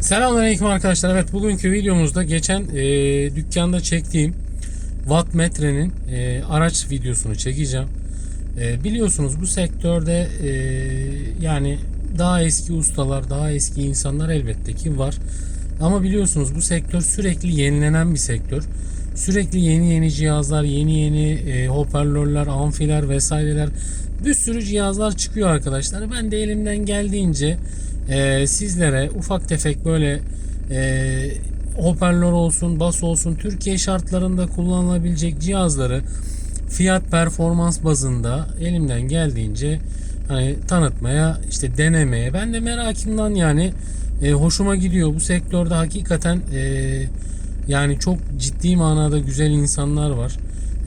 Selamünaleyküm arkadaşlar. Evet bugünkü videomuzda geçen e, dükkanda çektiğim wattmetrenin e, araç videosunu çekeceğim. E, biliyorsunuz bu sektörde e, yani daha eski ustalar, daha eski insanlar elbette ki var. Ama biliyorsunuz bu sektör sürekli yenilenen bir sektör. Sürekli yeni yeni cihazlar, yeni yeni e, hoparlörler, amfiler vesaireler bir sürü cihazlar çıkıyor arkadaşlar. Ben de elimden geldiğince e, sizlere ufak tefek böyle e, hoparlör olsun, bas olsun Türkiye şartlarında kullanılabilecek cihazları fiyat performans bazında elimden geldiğince hani tanıtmaya işte denemeye ben de merakımdan yani e, hoşuma gidiyor. Bu sektörde hakikaten e, yani çok ciddi manada güzel insanlar var.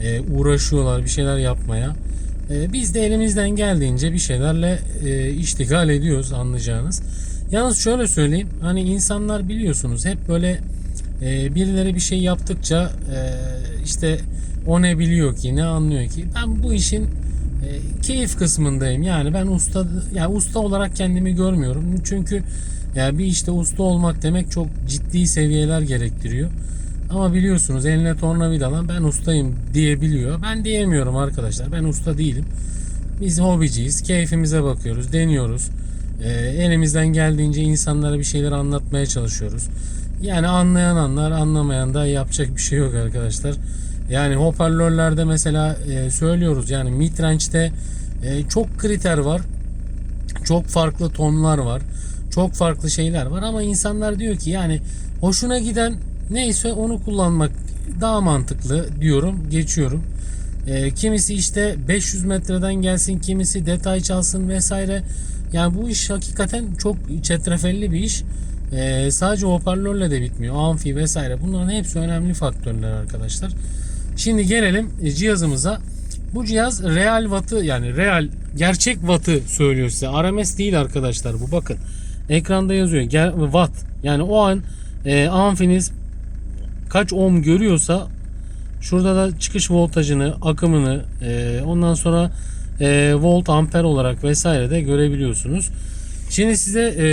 E, uğraşıyorlar bir şeyler yapmaya e, biz de elimizden geldiğince bir şeylerle e, iştigal ediyoruz anlayacağınız. Yalnız şöyle söyleyeyim hani insanlar biliyorsunuz hep böyle e, birileri bir şey yaptıkça e, işte o ne biliyor ki ne anlıyor ki. Ben bu işin e, keyif kısmındayım. Yani ben usta yani usta olarak kendimi görmüyorum. Çünkü yani bir işte usta olmak demek çok ciddi seviyeler gerektiriyor ama biliyorsunuz eline tornavidalan ben ustayım diyebiliyor. Ben diyemiyorum arkadaşlar. Ben usta değilim. Biz hobiciyiz. Keyfimize bakıyoruz deniyoruz. E, elimizden geldiğince insanlara bir şeyler anlatmaya çalışıyoruz. Yani anlayan anlar, anlamayan da yapacak bir şey yok arkadaşlar. Yani hoparlörlerde mesela e, söylüyoruz. Yani midrange'de e, çok kriter var. Çok farklı tonlar var. Çok farklı şeyler var. Ama insanlar diyor ki yani hoşuna giden neyse onu kullanmak daha mantıklı diyorum. Geçiyorum. E, kimisi işte 500 metreden gelsin, kimisi detay çalsın vesaire. Yani bu iş hakikaten çok çetrefelli bir iş. Ee, sadece hoparlörle de bitmiyor. Amfi vesaire. Bunların hepsi önemli faktörler arkadaşlar. Şimdi gelelim e, cihazımıza. Bu cihaz real wattı yani real gerçek wattı söylüyor size. RMS değil arkadaşlar bu bakın. Ekranda yazıyor. Ger- watt. Yani o an e, amfiniz kaç ohm görüyorsa şurada da çıkış voltajını, akımını e, ondan sonra e, volt amper olarak vesaire de görebiliyorsunuz. Şimdi size e,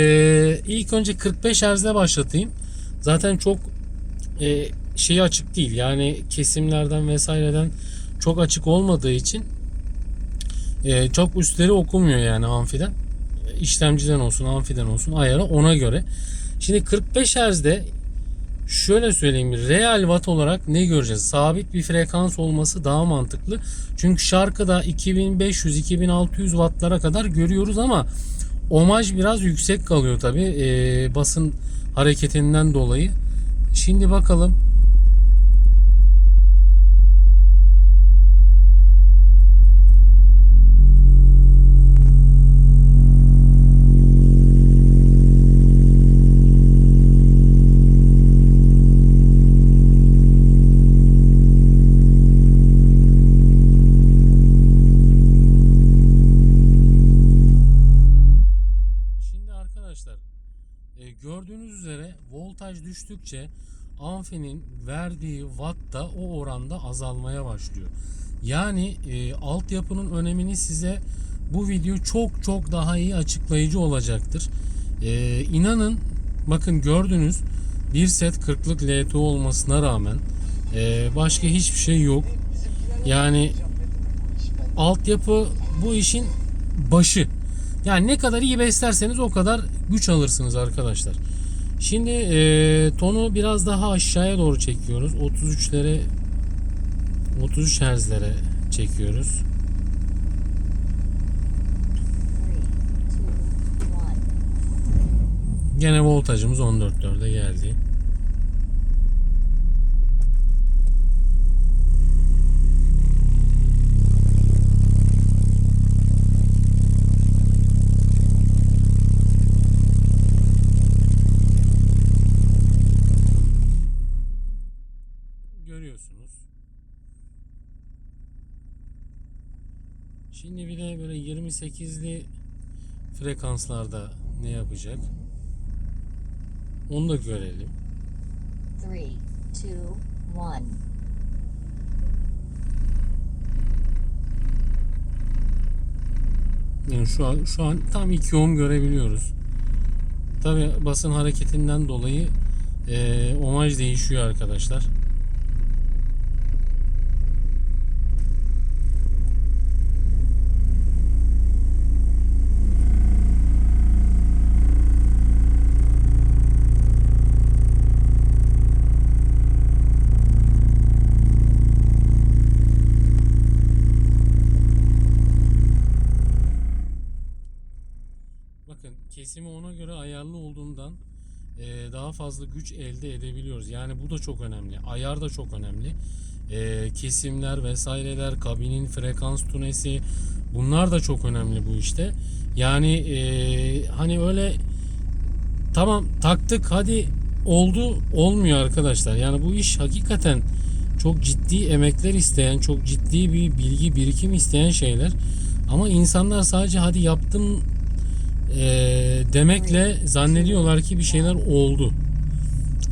ilk önce 45 Hz'de başlatayım. Zaten çok e, şey açık değil. Yani kesimlerden vesaireden çok açık olmadığı için e, çok üstleri okunmuyor yani amfiden. İşlemciden olsun, amfiden olsun ayarı ona göre. Şimdi 45 Hz'de şöyle söyleyeyim real watt olarak ne göreceğiz? Sabit bir frekans olması daha mantıklı. Çünkü şarkıda 2500-2600 wattlara kadar görüyoruz ama Omaj biraz yüksek kalıyor tabi e, basın hareketinden dolayı. Şimdi bakalım. Voltaj düştükçe amfinin verdiği watt da o oranda azalmaya başlıyor. Yani e, altyapının önemini size bu video çok çok daha iyi açıklayıcı olacaktır. E, inanın bakın gördünüz bir set 40'lık LTO olmasına rağmen e, başka hiçbir şey yok. Yani altyapı bu işin başı. Yani ne kadar iyi beslerseniz o kadar güç alırsınız arkadaşlar. Şimdi e, tonu biraz daha aşağıya doğru çekiyoruz. 33'lere 33 Hz'lere çekiyoruz. Gene voltajımız 14.4'e geldi. görüyorsunuz. Şimdi bir de böyle 28'li frekanslarda ne yapacak? Onu da görelim. Three, two, one. Yani şu an şu an tam 2 ohm görebiliyoruz. Tabi basın hareketinden dolayı e, omaj değişiyor arkadaşlar. Bakın kesimi ona göre ayarlı olduğundan e, daha fazla güç elde edebiliyoruz. Yani bu da çok önemli. Ayar da çok önemli. E, kesimler vesaireler, kabinin frekans tunesi bunlar da çok önemli bu işte. Yani e, hani öyle tamam taktık hadi oldu olmuyor arkadaşlar. Yani bu iş hakikaten çok ciddi emekler isteyen, çok ciddi bir bilgi birikim isteyen şeyler. Ama insanlar sadece hadi yaptım e, demekle zannediyorlar ki bir şeyler oldu.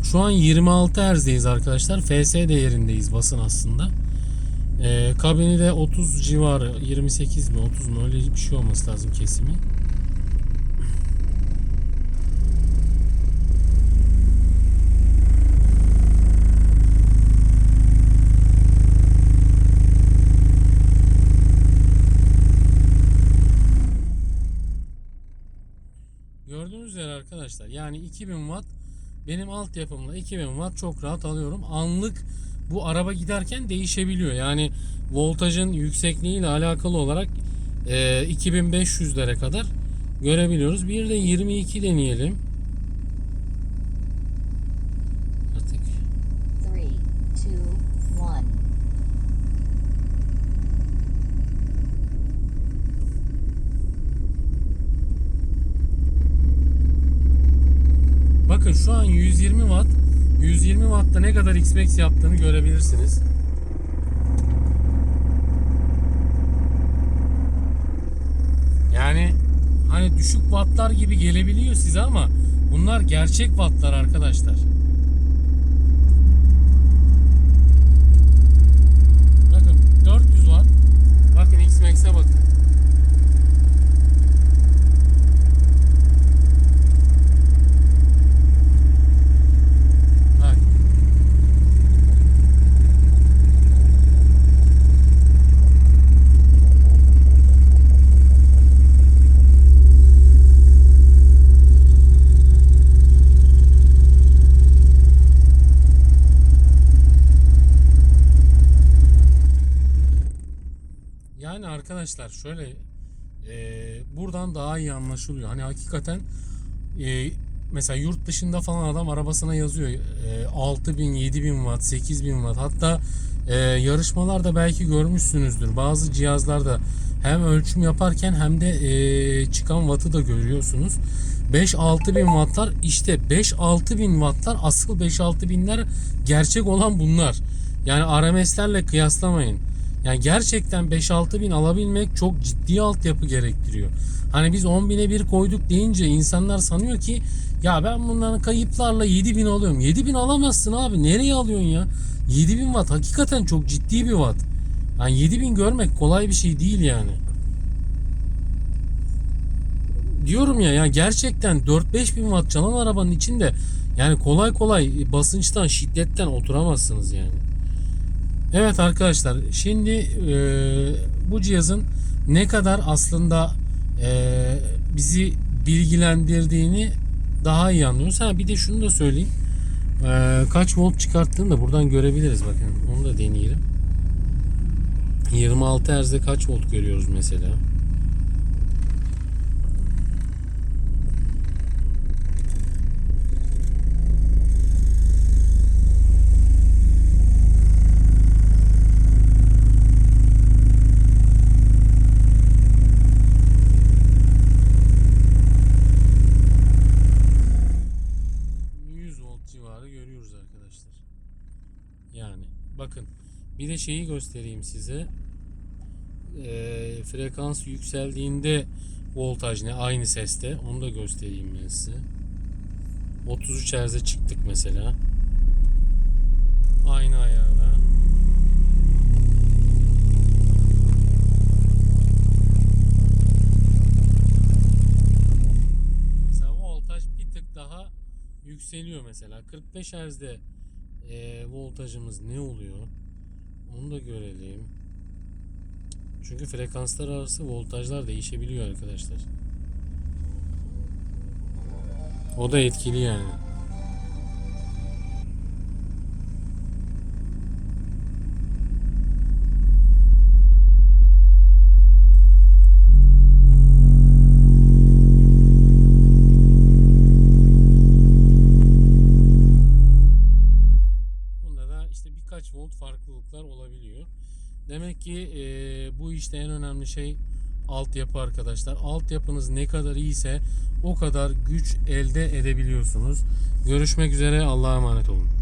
Şu an 26 Hz'deyiz arkadaşlar. FS değerindeyiz basın aslında. E, kabini de 30 civarı 28 mi 30 mu öyle bir şey olması lazım kesimi. Üzere arkadaşlar yani 2000 watt benim altyapımla 2000 watt çok rahat alıyorum. Anlık bu araba giderken değişebiliyor. Yani voltajın yüksekliğiyle alakalı olarak e, 2500'lere kadar görebiliyoruz. Bir de 22 deneyelim. Şu an 120 watt 120 wattta ne kadar Xmax yaptığını görebilirsiniz. Yani hani düşük wattlar gibi gelebiliyor size ama bunlar gerçek wattlar arkadaşlar. Bakın 400 watt. Bakın Xmax'e bakın. Bak. Yani arkadaşlar şöyle e, buradan daha iyi anlaşılıyor. Hani hakikaten e, mesela yurt dışında falan adam arabasına yazıyor e, 6000, 7000 watt, 8000 watt. Hatta e, yarışmalarda belki görmüşsünüzdür. Bazı cihazlarda hem ölçüm yaparken hem de e, çıkan wattı da görüyorsunuz. 5-6 bin wattlar işte 5-6 bin wattlar asıl 5-6 binler gerçek olan bunlar. Yani RMS'lerle kıyaslamayın. Yani gerçekten 5-6 bin alabilmek çok ciddi altyapı gerektiriyor. Hani biz 10 bine bir koyduk deyince insanlar sanıyor ki ya ben bunların kayıplarla 7 bin alıyorum. 7 bin alamazsın abi. Nereye alıyorsun ya? 7 bin watt hakikaten çok ciddi bir watt. Yani 7 bin görmek kolay bir şey değil yani. Diyorum ya ya gerçekten 4-5 bin watt çalan arabanın içinde yani kolay kolay basınçtan şiddetten oturamazsınız yani. Evet arkadaşlar şimdi e, bu cihazın ne kadar aslında e, bizi bilgilendirdiğini daha iyi anlıyoruz. Ha bir de şunu da söyleyeyim. E, kaç volt çıkarttığını da buradan görebiliriz bakın. Onu da deneyelim. 26 Hz'de kaç volt görüyoruz mesela? volt civarı görüyoruz arkadaşlar. Yani bakın bir de şeyi göstereyim size. Ee, frekans yükseldiğinde voltaj ne aynı seste onu da göstereyim ben size. 33 Hz'e çıktık mesela. Aynı ayarda. Mesela voltaj bir tık yükseliyor mesela. 45 Hz'de e, voltajımız ne oluyor? Onu da görelim. Çünkü frekanslar arası voltajlar değişebiliyor arkadaşlar. O da etkili yani. Demek ki e, bu işte en önemli şey altyapı arkadaşlar. Altyapınız ne kadar iyiyse o kadar güç elde edebiliyorsunuz. Görüşmek üzere. Allah'a emanet olun.